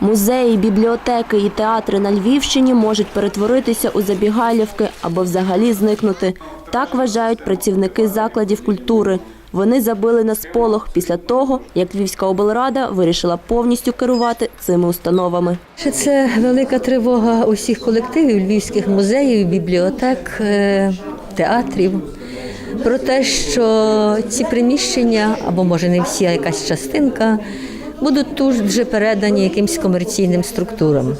Музеї, бібліотеки і театри на Львівщині можуть перетворитися у забігайлівки або взагалі зникнути. Так вважають працівники закладів культури. Вони забили на сполох після того, як Львівська облрада вирішила повністю керувати цими установами. Це велика тривога усіх колективів львівських музеїв, бібліотек, е, театрів. Про те, що ці приміщення, або може не всі, а якась частинка, будуть тут вже передані якимсь комерційним структурам.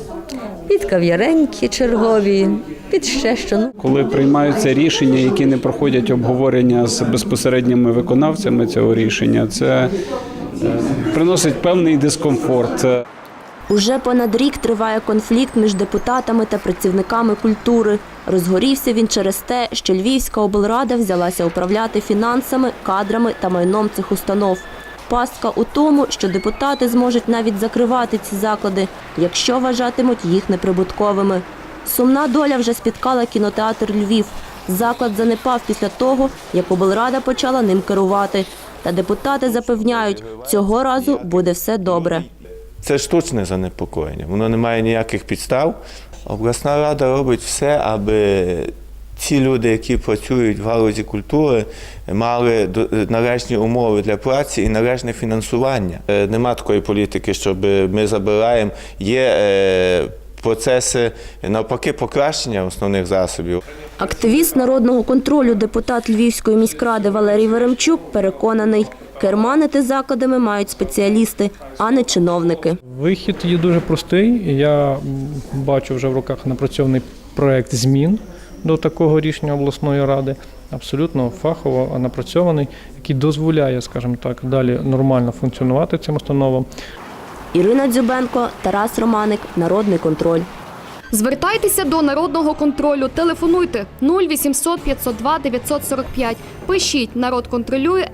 Під кав'яреньки чергові, під ще що. Ну, Коли приймаються рішення, які не проходять обговорення з безпосередніми виконавцями цього рішення, це е, приносить певний дискомфорт. Уже понад рік триває конфлікт між депутатами та працівниками культури. Розгорівся він через те, що Львівська облрада взялася управляти фінансами, кадрами та майном цих установ. Пастка у тому, що депутати зможуть навіть закривати ці заклади, якщо вважатимуть їх неприбутковими. Сумна доля вже спіткала кінотеатр Львів. Заклад занепав після того, як облрада почала ним керувати. Та депутати запевняють, цього разу буде все добре. Це штучне занепокоєння, воно не має ніяких підстав. Обласна рада робить все, аби ті люди, які працюють в галузі культури, мали до- належні умови для праці і належне фінансування. Е, Нема такої політики, щоб ми забираємо. Є е, процеси навпаки покращення основних засобів. Активіст народного контролю, депутат Львівської міськради Валерій Веремчук переконаний, керманити закладами мають спеціалісти, а не чиновники. Вихід є дуже простий. Я бачу вже в руках напрацьований проект змін до такого рішення обласної ради. Абсолютно фахово напрацьований, який дозволяє, скажімо так, далі нормально функціонувати цим установам. Ірина Дзюбенко, Тарас Романик, Народний контроль. Звертайтеся до народного контролю. Телефонуйте 0800 502 945. Пишіть народ контролює.